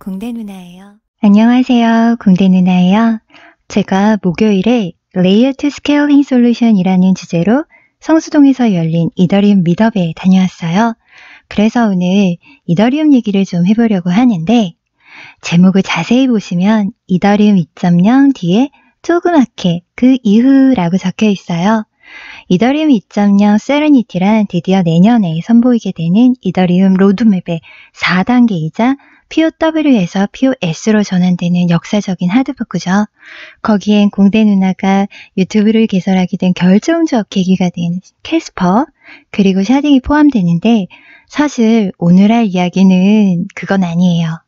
공대 누나예요. 안녕하세요. 공대 누나예요. 제가 목요일에 레이어 투 스케일링 솔루션이라는 주제로 성수동에서 열린 이더리움 미더에 다녀왔어요. 그래서 오늘 이더리움 얘기를 좀 해보려고 하는데 제목을 자세히 보시면 이더리움 2.0 뒤에 조그맣게 그 이후라고 적혀 있어요. 이더리움 2.0 세레니티란 드디어 내년에 선보이게 되는 이더리움 로드맵의 4단계이자 POW에서 POS로 전환되는 역사적인 하드포크죠. 거기엔 공대 누나가 유튜브를 개설하게 된 결정적 계기가 된 캐스퍼, 그리고 샤딩이 포함되는데 사실 오늘 할 이야기는 그건 아니에요.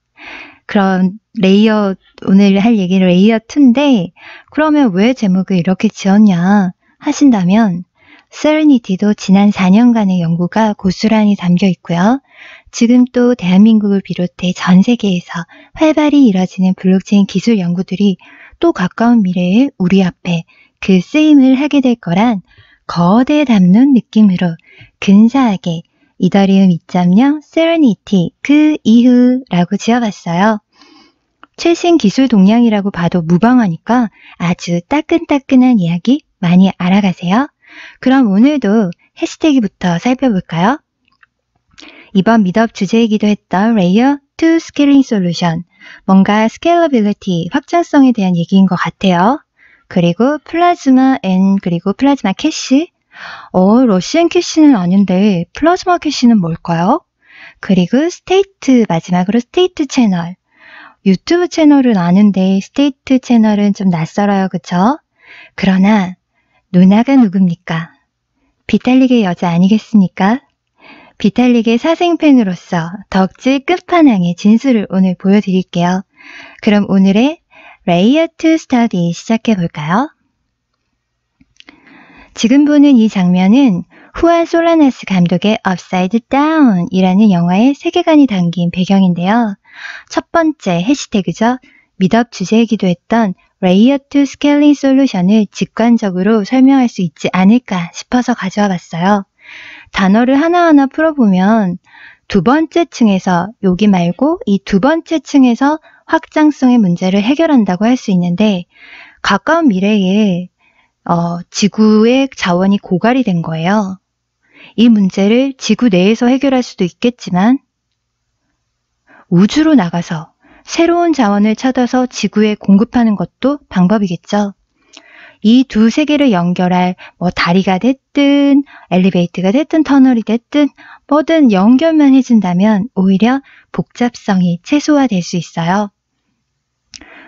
그런 레이어, 오늘 할 얘기는 레이어 2인데 그러면 왜 제목을 이렇게 지었냐 하신다면 세레니티도 지난 4년간의 연구가 고스란히 담겨 있고요. 지금 또 대한민국을 비롯해 전 세계에서 활발히 이뤄지는 블록체인 기술 연구들이 또 가까운 미래에 우리 앞에 그 쓰임을 하게 될 거란 거대 담론 느낌으로 근사하게 이더리움 2.0 세레니티 그 이후라고 지어봤어요. 최신 기술 동향이라고 봐도 무방하니까 아주 따끈따끈한 이야기 많이 알아가세요. 그럼 오늘도 해시태그부터 살펴볼까요? 이번 미덥 주제이기도 했던 레이어 2 스케일링 솔루션. 뭔가 스케일러빌리티, 확장성에 대한 얘기인 것 같아요. 그리고 플라즈마 N 그리고 플라즈마 캐시. 어, 러시안 캐시는 아닌데 플라즈마 캐시는 뭘까요? 그리고 스테이트, 마지막으로 스테이트 채널. 유튜브 채널은 아는데 스테이트 채널은 좀 낯설어요, 그쵸? 그러나 누나가 누굽니까? 비탈릭의 여자 아니겠습니까? 비탈릭의 사생팬으로서 덕질 끝판왕의 진술을 오늘 보여드릴게요. 그럼 오늘의 레이어 2 스터디 시작해 볼까요? 지금 보는 이 장면은 후안 솔라나스 감독의 업사이드 다운이라는 영화의 세계관이 담긴 배경인데요. 첫 번째 해시태그죠. 미덥 주제이기도 했던 레이어 2 스케일링 솔루션을 직관적으로 설명할 수 있지 않을까 싶어서 가져와 봤어요. 단어를 하나하나 풀어보면 두 번째 층에서 여기 말고 이 두 번째 층에서 확장성의 문제를 해결한다고 할 수 있는데 가까운 미래에 어, 지구의 자원이 고갈이 된 거예요. 이 문제를 지구 내에서 해결할 수도 있겠지만 우주로 나가서 새로운 자원을 찾아서 지구에 공급하는 것도 방법이겠죠. 이 두 세계를 연결할 뭐 다리가 됐든 엘리베이터가 됐든 터널이 됐든 뭐든 연결만 해준다면 오히려 복잡성이 최소화될 수 있어요.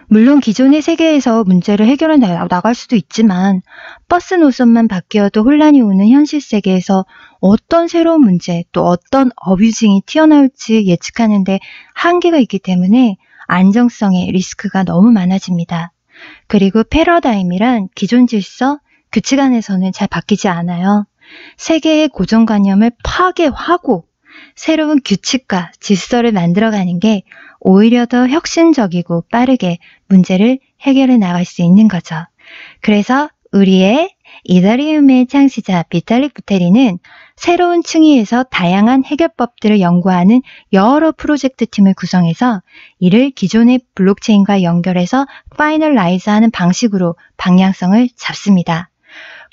물론 기존의 세계에서 문제를 해결해 나갈 수도 있지만 버스 노선만 바뀌어도 혼란이 오는 현실 세계에서 어떤 새로운 문제 또 어떤 어뷰징이 튀어나올지 예측하는데 한계가 있기 때문에 안정성의 리스크가 너무 많아집니다. 그리고 패러다임이란 기존 질서, 규칙 안에서는 잘 바뀌지 않아요. 세계의 고정관념을 파괴하고 새로운 규칙과 질서를 만들어가는 게 오히려 더 혁신적이고 빠르게 문제를 해결해 나갈 수 있는 거죠. 그래서 우리의 이더리움의 창시자 비탈릭 부테리는 새로운 층위에서 다양한 해결법들을 연구하는 여러 프로젝트 팀을 구성해서 이를 기존의 블록체인과 연결해서 파이널라이즈 하는 방식으로 방향성을 잡습니다.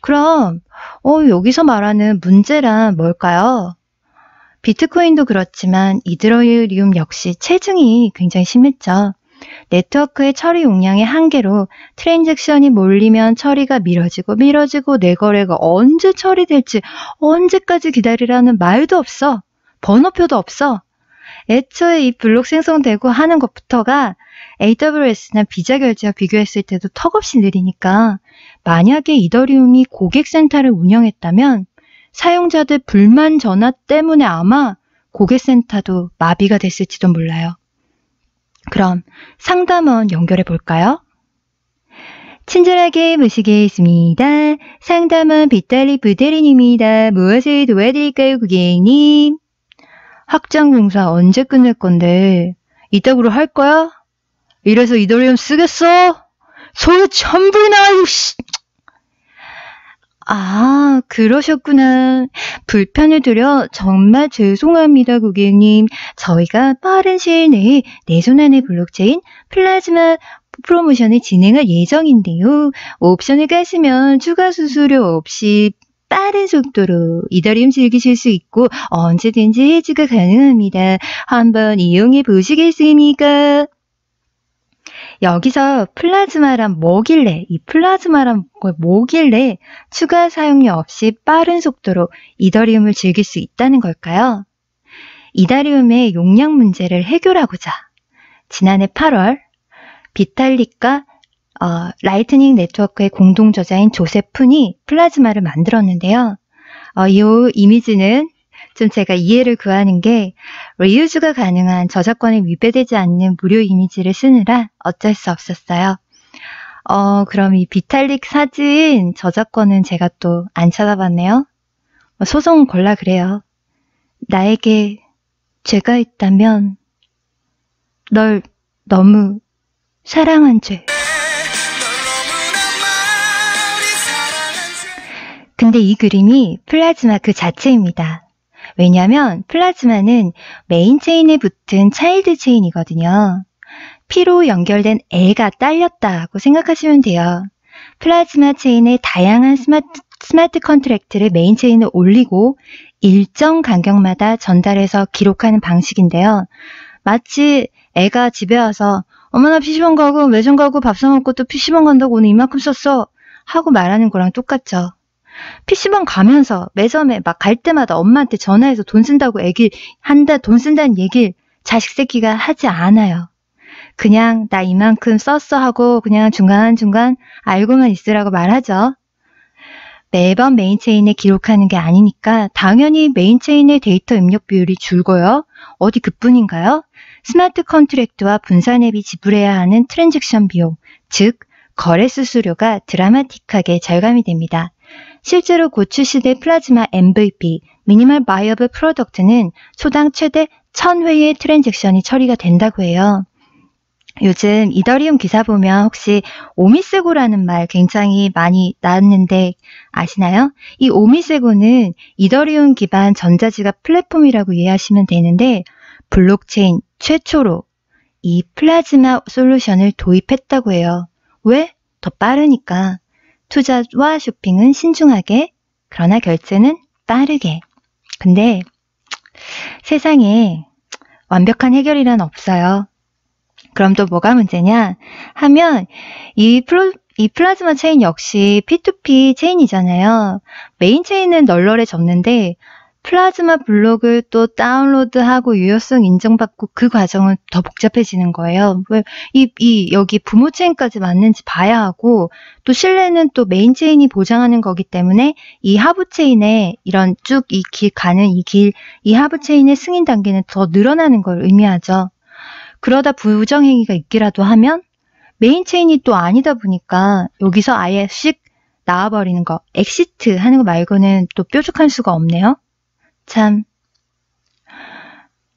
그럼 어, 여기서 말하는 문제란 뭘까요? 비트코인도 그렇지만 이더리움 역시 체증이 굉장히 심했죠. 네트워크의 처리 용량의 한계로 트랜잭션이 몰리면 처리가 미뤄지고 미뤄지고 내 거래가 언제 처리될지 언제까지 기다리라는 말도 없어. 번호표도 없어. 애초에 이 블록 생성되고 하는 것부터가 AWS나 비자 결제와 비교했을 때도 턱없이 느리니까 만약에 이더리움이 고객센터를 운영했다면 사용자들 불만 전화 때문에 아마 고객센터도 마비가 됐을지도 몰라요. 그럼 상담원 연결해 볼까요? 친절하게 모시겠습니다. 상담원 빗달리 부대리님입니다. 무엇을 도와드릴까요, 고객님? 확장 공사 언제 끝낼 건데? 이따구로 할 거야? 이래서 이더리움 쓰겠어? 소리 전부 나요, 씨! 아, 그러셨구나. 불편을 드려 정말 죄송합니다, 고객님. 저희가 빠른 시일 내에 내 손 안의 블록체인 플라즈마 프로모션을 진행할 예정인데요. 옵션을 가시면 추가 수수료 없이 빠른 속도로 이더리움 즐기실 수 있고 언제든지 해지가 가능합니다. 한번 이용해 보시겠습니까? 여기서 플라즈마란 뭐길래, 이 플라즈마란 뭐길래 추가 사용료 없이 빠른 속도로 이더리움을 즐길 수 있다는 걸까요? 이더리움의 용량 문제를 해결하고자 지난해 8월 비탈릭과 어, 라이트닝 네트워크의 공동 저자인 조세푼이 플라즈마를 만들었는데요. 어, 이 이미지는 좀 제가 이해를 구하는 게 리유즈가 가능한 저작권에 위배되지 않는 무료 이미지를 쓰느라 어쩔 수 없었어요. 어, 그럼 이 비탈릭 사진 저작권은 제가 또 안 찾아봤네요. 뭐 소송 골라 그래요. 나에게 죄가 있다면 널 너무 사랑한 죄. 근데 이 그림이 플라즈마 그 자체입니다. 왜냐하면 플라즈마는 메인 체인에 붙은 차일드 체인이거든요. 피로 연결된 애가 딸렸다고 생각하시면 돼요. 플라즈마 체인의 다양한 스마트, 스마트 컨트랙트를 메인 체인에 올리고 일정 간격마다 전달해서 기록하는 방식인데요. 마치 애가 집에 와서 엄마 나 PC방 가고 매점 가고 밥 사 먹고 또 PC방 간다고 오늘 이만큼 썼어 하고 말하는 거랑 똑같죠. PC방 가면서 매점에 막 갈 때마다 엄마한테 전화해서 돈 쓴다고 얘기 한다, 돈 쓴다는 얘기를 자식 새끼가 하지 않아요. 그냥 나 이만큼 썼어 하고 그냥 중간중간 알고만 있으라고 말하죠. 매번 메인 체인에 기록하는 게 아니니까 당연히 메인 체인의 데이터 입력 비율이 줄고요. 어디 그뿐인가요? 스마트 컨트랙트와 분산 앱이 지불해야 하는 트랜잭션 비용, 즉 거래 수수료가 드라마틱하게 절감이 됩니다. 실제로 곧 출시될 플라즈마 MVP, 미니멀 바이어블 프로덕트는 초당 최대 1000회의 트랜잭션이 처리가 된다고 해요. 요즘 이더리움 기사 보면 혹시 오미세고라는 말 굉장히 많이 나왔는데 아시나요? 이 오미세고는 이더리움 기반 전자지갑 플랫폼이라고 이해하시면 되는데 블록체인 최초로 이 플라즈마 솔루션을 도입했다고 해요. 왜? 더 빠르니까. 투자와 쇼핑은 신중하게, 그러나 결제는 빠르게. 근데 세상에 완벽한 해결이란 없어요. 그럼 또 뭐가 문제냐 하면 이, 플로, 이 플라즈마 체인 역시 P2P 체인이잖아요. 메인 체인은 널널해 졌는데 플라즈마 블록을 또 다운로드하고 유효성 인정받고 그 과정은 더 복잡해지는 거예요. 왜, 이, 이, 여기 부모 체인까지 맞는지 봐야 하고, 또 신뢰는 또 메인 체인이 보장하는 거기 때문에 이 하부 체인에 이런 쭉 이 길 가는 이 길, 이 하부 체인의 승인 단계는 더 늘어나는 걸 의미하죠. 그러다 부정 행위가 있기라도 하면 메인 체인이 또 아니다 보니까 여기서 아예 씩 나와버리는 거, 엑시트 하는 거 말고는 또 뾰족할 수가 없네요. 참,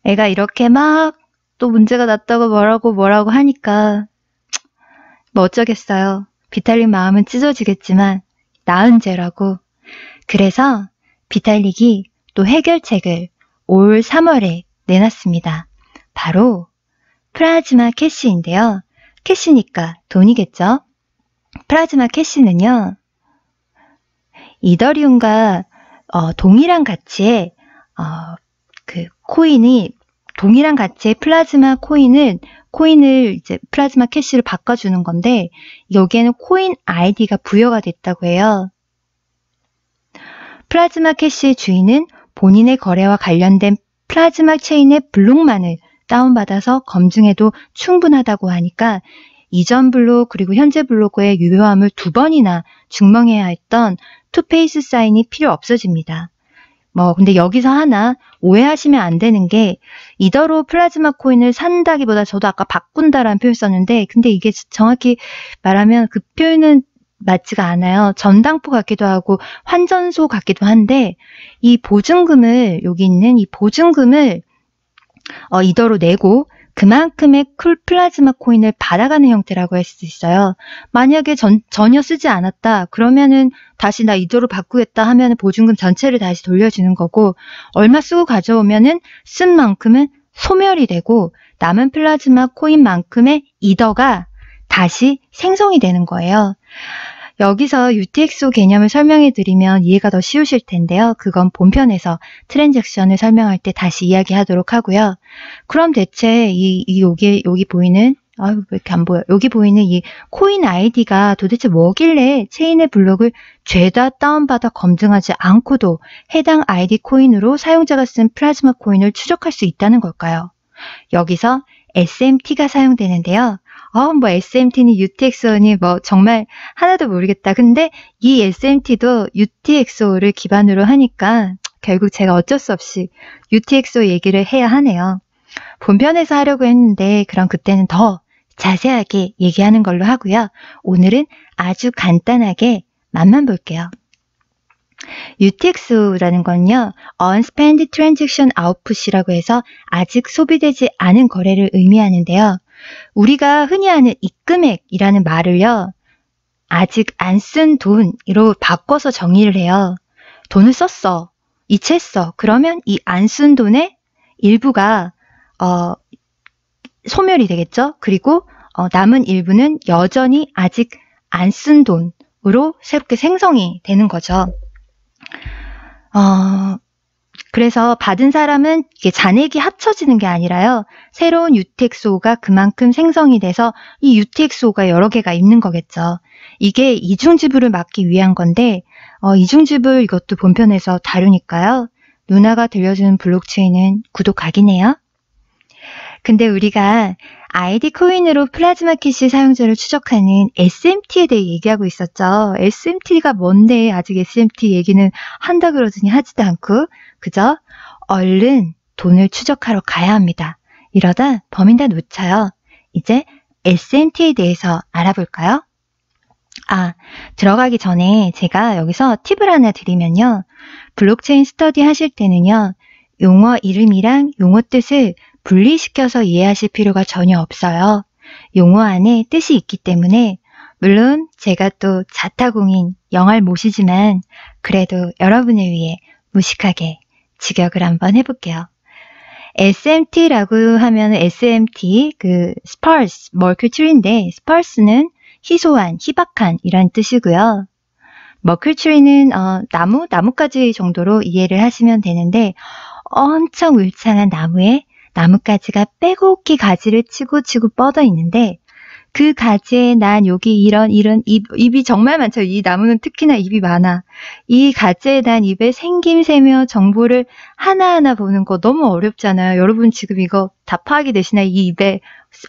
애가 이렇게 막 또 문제가 났다고 뭐라고 뭐라고 하니까 뭐 어쩌겠어요. 비탈릭 마음은 찢어지겠지만 나은 죄라고. 그래서 비탈릭이 또 해결책을 올 3월에 내놨습니다. 바로 플라즈마 캐시인데요. 캐시니까 돈이겠죠? 플라즈마 캐시는요, 이더리움과 어, 동일한 가치의 어, 그 코인이 동일한 가치의 플라즈마 코인은 코인을 이제 플라즈마 캐시를 바꿔주는 건데 여기에는 코인 아이디가 부여가 됐다고 해요. 플라즈마 캐시의 주인은 본인의 거래와 관련된 플라즈마 체인의 블록만을 다운받아서 검증해도 충분하다고 하니까 이전 블록 그리고 현재 블록의 유효함을 두 번이나 증명해야 했던 투페이스 사인이 필요 없어집니다. 뭐 근데 여기서 하나 오해하시면 안 되는 게 이더로 플라즈마 코인을 산다기보다 저도 아까 바꾼다라는 표현 썼는데 근데 이게 정확히 말하면 그 표현은 맞지가 않아요. 전당포 같기도 하고 환전소 같기도 한데 이 보증금을 여기 있는 이 보증금을 어, 이더로 내고 그만큼의 쿨 플라즈마 코인을 받아가는 형태라고 할 수 있어요. 만약에 전, 전혀 쓰지 않았다 그러면은 다시 나 이도로 바꾸겠다 하면 보증금 전체를 다시 돌려주는 거고 얼마 쓰고 가져오면은 쓴 만큼은 소멸이 되고 남은 플라즈마 코인만큼의 이더가 다시 생성이 되는 거예요. 여기서 UTXO 개념을 설명해 드리면 이해가 더 쉬우실 텐데요. 그건 본편에서 트랜잭션을 설명할 때 다시 이야기하도록 하고요. 그럼 대체 이, 이 여기 여기 보이는 아유 왜 이렇게 안 보여? 여기 보이는 이 코인 아이디가 도대체 뭐길래 체인의 블록을 죄다 다운받아 검증하지 않고도 해당 아이디 코인으로 사용자가 쓴 플라즈마 코인을 추적할 수 있다는 걸까요? 여기서 SMT가 사용되는데요. 어, 뭐 SMT니 UTXO니 뭐 정말 하나도 모르겠다. 근데 이 SMT도 UTXO를 기반으로 하니까 결국 제가 어쩔 수 없이 UTXO 얘기를 해야 하네요. 본편에서 하려고 했는데 그럼 그때는 더 자세하게 얘기하는 걸로 하고요. 오늘은 아주 간단하게 맛만 볼게요. UTX라는 건요, Unspent Transaction Output이라고 해서 아직 소비되지 않은 거래를 의미하는데요. 우리가 흔히 하는 입금액이라는 말을요, 아직 안 쓴 돈으로 바꿔서 정의를 해요. 돈을 썼어. 이체했어. 그러면 이 안 쓴 돈의 일부가, 어, 소멸이 되겠죠? 그리고, 어, 남은 일부는 여전히 아직 안 쓴 돈으로 새롭게 생성이 되는 거죠. 어, 그래서 받은 사람은 이게 잔액이 합쳐지는 게 아니라요. 새로운 UTXO가 그만큼 생성이 돼서 이 UTXO가 여러 개가 있는 거겠죠. 이게 이중지불을 막기 위한 건데 어, 이중지불 이것도 본편에서 다루니까요. 누나가 들려주는 블록체인은 구독하기네요. 근데 우리가 아이디 코인으로 플라즈마 캐시 사용자를 추적하는 SMT에 대해 얘기하고 있었죠. SMT가 뭔데 아직 SMT 얘기는 한다 그러더니 하지도 않고 그저 얼른 돈을 추적하러 가야 합니다. 이러다 범인 다 놓쳐요. 이제 SMT에 대해서 알아볼까요? 아, 들어가기 전에 제가 여기서 팁을 하나 드리면요. 블록체인 스터디 하실 때는요. 용어 이름이랑 용어 뜻을 분리시켜서 이해하실 필요가 전혀 없어요. 용어 안에 뜻이 있기 때문에 물론 제가 또 자타공인 영알 못이지만 그래도 여러분을 위해 무식하게 직역을 한번 해볼게요. SMT라고 하면 SMT, 그 sparse, mercury인데 sparse는 희소한, 희박한 이란 뜻이고요. mercury는 어, 나무, 나뭇가지 정도로 이해를 하시면 되는데 엄청 울창한 나무에 나뭇가지가 빼곡히 가지를 치고 치고 뻗어 있는데 그 가지에 난 여기 이런 이런 입, 입이 정말 많죠. 이 나무는 특히나 입이 많아. 이 가지에 난 입에 생김새며 정보를 하나하나 보는 거 너무 어렵잖아요. 여러분 지금 이거 다 파악이 되시나요? 이 입에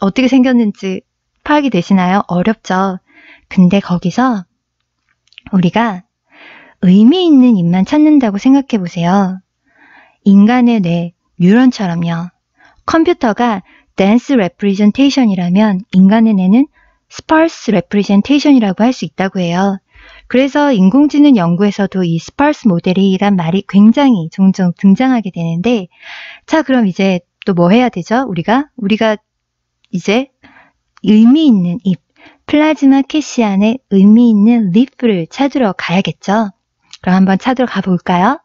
어떻게 생겼는지 파악이 되시나요? 어렵죠. 근데 거기서 우리가 의미 있는 입만 찾는다고 생각해 보세요. 인간의 뇌, 뉴런처럼요. 컴퓨터가 dense representation이라면 인간의 뇌는 sparse representation이라고 할 수 있다고 해요. 그래서 인공지능 연구에서도 이 sparse 모델이란 말이 굉장히 종종 등장하게 되는데 자 그럼 이제 또 뭐 해야 되죠? 우리가 우리가 이제 의미 있는 잎 플라즈마 캐시 안에 의미 있는 리프를 찾으러 가야겠죠? 그럼 한번 찾으러 가볼까요?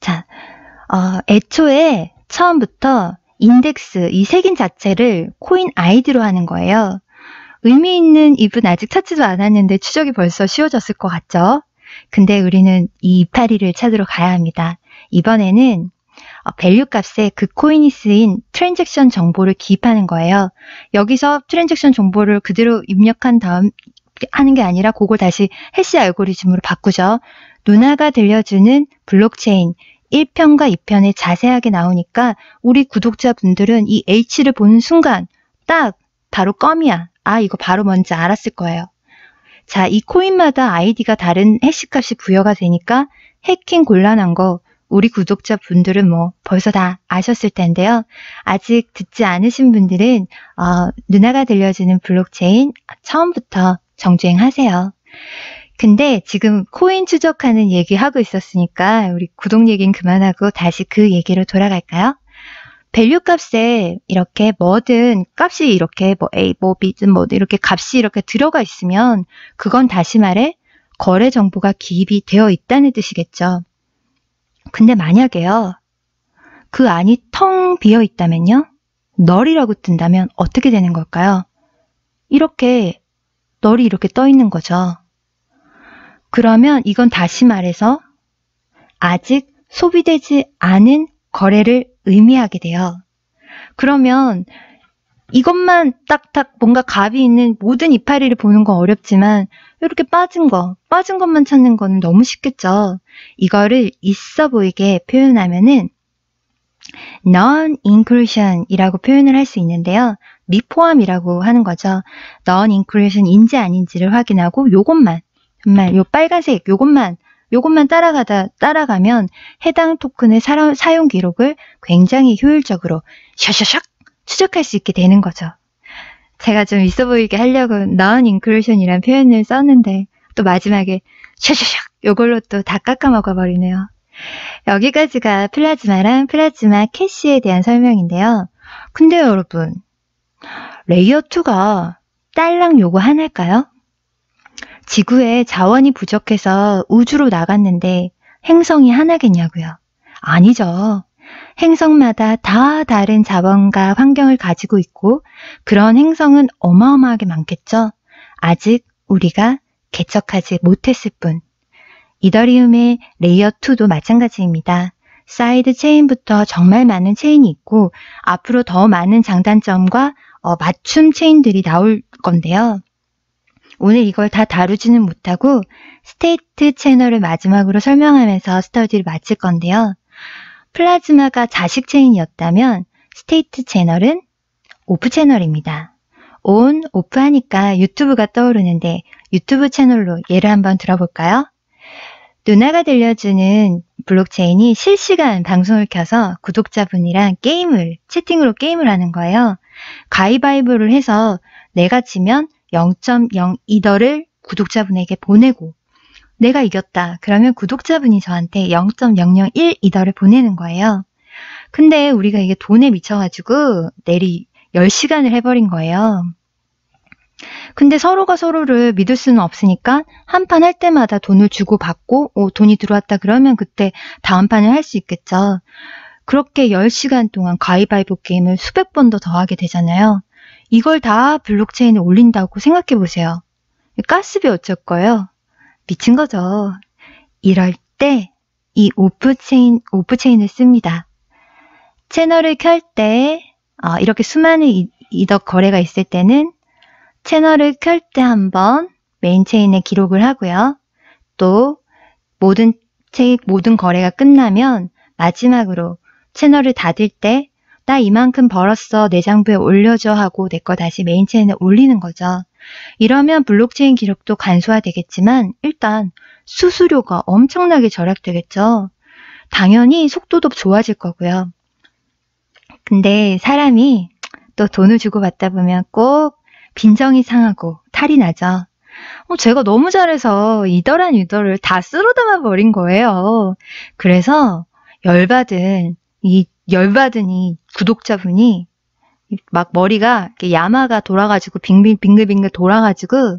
자, 어, 애초에 처음부터 인덱스, 이 색인 자체를 코인 아이디로 하는 거예요. 의미 있는 잎은 아직 찾지도 않았는데 추적이 벌써 쉬워졌을 것 같죠? 근데 우리는 이 이파리를 찾으러 가야 합니다. 이번에는 밸류 어, 값에 그 코인이 쓰인 트랜잭션 정보를 기입하는 거예요. 여기서 트랜잭션 정보를 그대로 입력한 다음 하는 게 아니라 그걸 다시 해시 알고리즘으로 바꾸죠. 누나가 들려주는 블록체인, 1편과 2편에 자세하게 나오니까 우리 구독자분들은 이 H를 보는 순간 딱 바로 껌이야. 아, 이거 바로 뭔지 알았을 거예요. 자, 이 코인마다 아이디가 다른 해시값이 부여가 되니까 해킹 곤란한 거 우리 구독자분들은 뭐 벌써 다 아셨을 텐데요. 아직 듣지 않으신 분들은 어, 누나가 들려주는 블록체인 처음부터 정주행하세요. 근데 지금 코인 추적하는 얘기 하고 있었으니까 우리 구독 얘기는 그만하고 다시 그 얘기로 돌아갈까요? 밸류 값에 이렇게 뭐든 값이 이렇게 뭐 A, 뭐 B든 뭐 이렇게 값이 이렇게 들어가 있으면 그건 다시 말해 거래 정보가 기입이 되어 있다는 뜻이겠죠. 근데 만약에요. 그 안이 텅 비어 있다면요? 널이라고 뜬다면 어떻게 되는 걸까요? 이렇게 널이 이렇게 떠 있는 거죠. 그러면 이건 다시 말해서 아직 소비되지 않은 거래를 의미하게 돼요. 그러면 이것만 딱딱 뭔가 값이 있는 모든 이파리를 보는 건 어렵지만 이렇게 빠진 거, 빠진 것만 찾는 거는 너무 쉽겠죠. 이거를 있어 보이게 표현하면은 non-inclusion이라고 표현을 할 수 있는데요. 미포함이라고 하는 거죠. non-inclusion인지 아닌지를 확인하고 요것만 정말 요 빨간색 요것만 요것만 따라가다 따라가면 해당 토큰의 사, 사용 기록을 굉장히 효율적으로 샤샤샥 추적할 수 있게 되는 거죠. 제가 좀 있어 보이게 하려고 non-inclusion이란 표현을 썼는데 또 마지막에 샤샤샥 요걸로 또 다 깎아 먹어버리네요. 여기까지가 플라즈마랑 플라즈마 캐시에 대한 설명인데요. 근데 여러분, 레이어 2가 딸랑 요거 하나일까요? 지구에 자원이 부족해서 우주로 나갔는데 행성이 하나겠냐고요? 아니죠. 행성마다 다 다른 자원과 환경을 가지고 있고 그런 행성은 어마어마하게 많겠죠. 아직 우리가 개척하지 못했을 뿐. 이더리움의 레이어 2도 마찬가지입니다. 사이드 체인부터 정말 많은 체인이 있고 앞으로 더 많은 장단점과 어, 맞춤 체인들이 나올 건데요. 오늘 이걸 다 다루지는 못하고 스테이트 채널을 마지막으로 설명하면서 스터디를 마칠 건데요. 플라즈마가 자식 체인이었다면 스테이트 채널은 오프 채널입니다. 온, 오프 하니까 유튜브가 떠오르는데 유튜브 채널로 예를 한번 들어볼까요? 누나가 들려주는 블록체인이 실시간 방송을 켜서 구독자분이랑 게임을, 채팅으로 게임을 하는 거예요. 가위바위보를 해서 내가 지면 0.02더를 구독자분에게 보내고 내가 이겼다. 그러면 구독자분이 저한테 0.001 이더를 보내는 거예요. 근데 우리가 이게 돈에 미쳐가지고 내리 10시간을 해버린 거예요. 근데 서로가 서로를 믿을 수는 없으니까 한 판 할 때마다 돈을 주고 받고 오, 돈이 들어왔다 그러면 그때 다음 판을 할 수 있겠죠. 그렇게 10시간 동안 가위바위보 게임을 수백 번도 더 하게 되잖아요. 이걸 다 블록체인에 올린다고 생각해 보세요. 가스비 어쩔 거예요? 미친 거죠. 이럴 때 이 오프체인, 오프체인을 씁니다. 채널을 켤 때, 어, 이렇게 수많은 이덕 거래가 있을 때는 채널을 켤 때 한번 메인 체인에 기록을 하고요. 또 모든 체, 모든 거래가 끝나면 마지막으로 채널을 닫을 때 나 이만큼 벌었어 내 장부에 올려줘 하고 내 거 다시 메인 체인에 올리는 거죠. 이러면 블록체인 기록도 간소화되겠지만 일단 수수료가 엄청나게 절약되겠죠. 당연히 속도도 좋아질 거고요. 근데 사람이 또 돈을 주고 받다 보면 꼭 빈정이 상하고 탈이 나죠. 어, 제가 너무 잘해서 이더란 유더를 다 쓸어 담아 버린 거예요. 그래서 열받은 이 열받은 이 구독자분이 막 머리가 야마가 돌아가지고 빙글빙글빙글 돌아가지고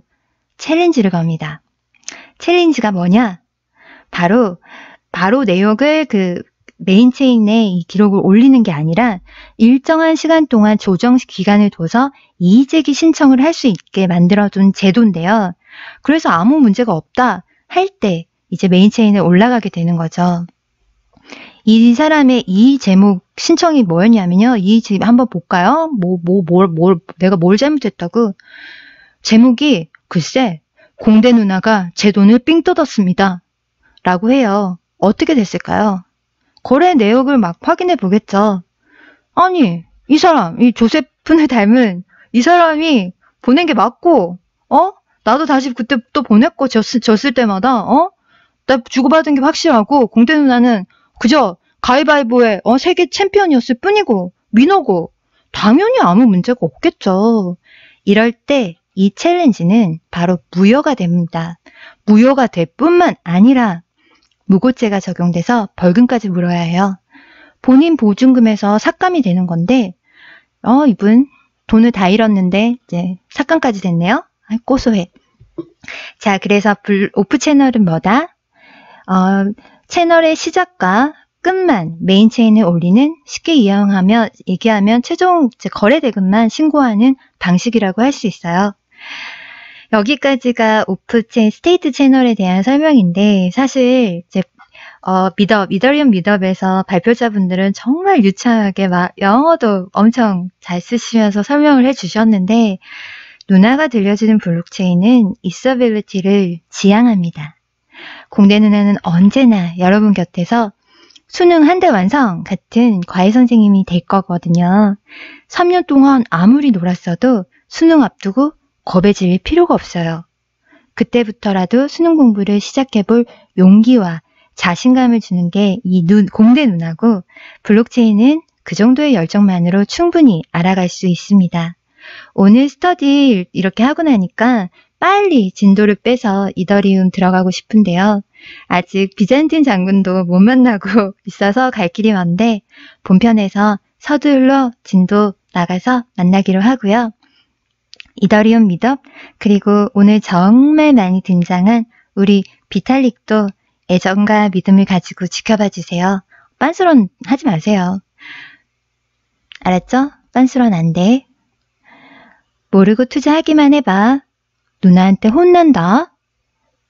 챌린지를 겁니다. 챌린지가 뭐냐? 바로 바로 내역을 그 메인 체인에 이 기록을 올리는 게 아니라 일정한 시간 동안 조정 기간을 둬서 이의제기 신청을 할 수 있게 만들어둔 제도인데요. 그래서 아무 문제가 없다 할 때 이제 메인 체인에 올라가게 되는 거죠. 이 사람의 이 제목 신청이 뭐였냐면요. 이 집 한번 볼까요? 뭐, 뭐, 뭘, 뭘, 내가 뭘 잘못했다고? 제목이 글쎄, 공대 누나가 제 돈을 삥 뜯었습니다. 라고 해요. 어떻게 됐을까요? 거래 내역을 막 확인해 보겠죠. 아니, 이 사람, 이 조세프를 닮은 이 사람이 보낸 게 맞고, 어? 나도 다시 그때 또 보냈고, 졌을, 졌을 때마다, 어? 나 주고받은 게 확실하고, 공대 누나는 그저 가위바위보에 어, 세계 챔피언이었을 뿐이고 민호고 당연히 아무 문제가 없겠죠. 이럴 때 이 챌린지는 바로 무효가 됩니다. 무효가 될 뿐만 아니라 무고죄가 적용돼서 벌금까지 물어야 해요. 본인 보증금에서 삭감이 되는 건데, 어, 이분 돈을 다 잃었는데, 이제 삭감까지 됐네요. 아, 고소해. 자, 그래서 불, 오프 채널은 뭐다? 어, 채널의 시작과 끝만 메인 체인에 올리는 쉽게 이용하며 얘기하면 최종 거래 대금만 신고하는 방식이라고 할 수 있어요. 여기까지가 오프체인 스테이트 채널에 대한 설명인데 사실 이제 어, 미더, 미더리움 미더에서 발표자분들은 정말 유창하게 막 영어도 엄청 잘 쓰시면서 설명을 해 주셨는데 누나가 들려주는 블록체인은 있어빌리티를 지향합니다. 공대 누나는 언제나 여러분 곁에서 수능 한달 완성 같은 과외 선생님이 될 거거든요. 3년 동안 아무리 놀았어도 수능 앞두고 겁에 질릴 필요가 없어요. 그때부터라도 수능 공부를 시작해볼 용기와 자신감을 주는 게 이 공대 누나고 블록체인은 그 정도의 열정만으로 충분히 알아갈 수 있습니다. 오늘 스터디 이렇게 하고 나니까 빨리 진도를 빼서 이더리움 들어가고 싶은데요. 아직 비잔틴 장군도 못 만나고 있어서 갈 길이 먼데 본편에서 서둘러 진도 나가서 만나기로 하고요. 이더리움 미덕 그리고 오늘 정말 많이 등장한 우리 비탈릭도 애정과 믿음을 가지고 지켜봐 주세요. 빤스런 하지 마세요. 알았죠? 빤스런 안 돼. 모르고 투자하기만 해봐. 누나한테 혼난다.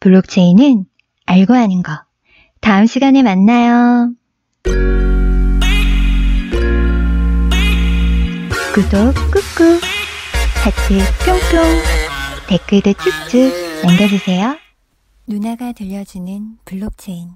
블록체인은 알고 하는 거. 다음 시간에 만나요. 구독 꾹꾹, 하트 뿅뿅, 댓글도 쭉쭉 남겨주세요. 누나가 들려주는 블록체인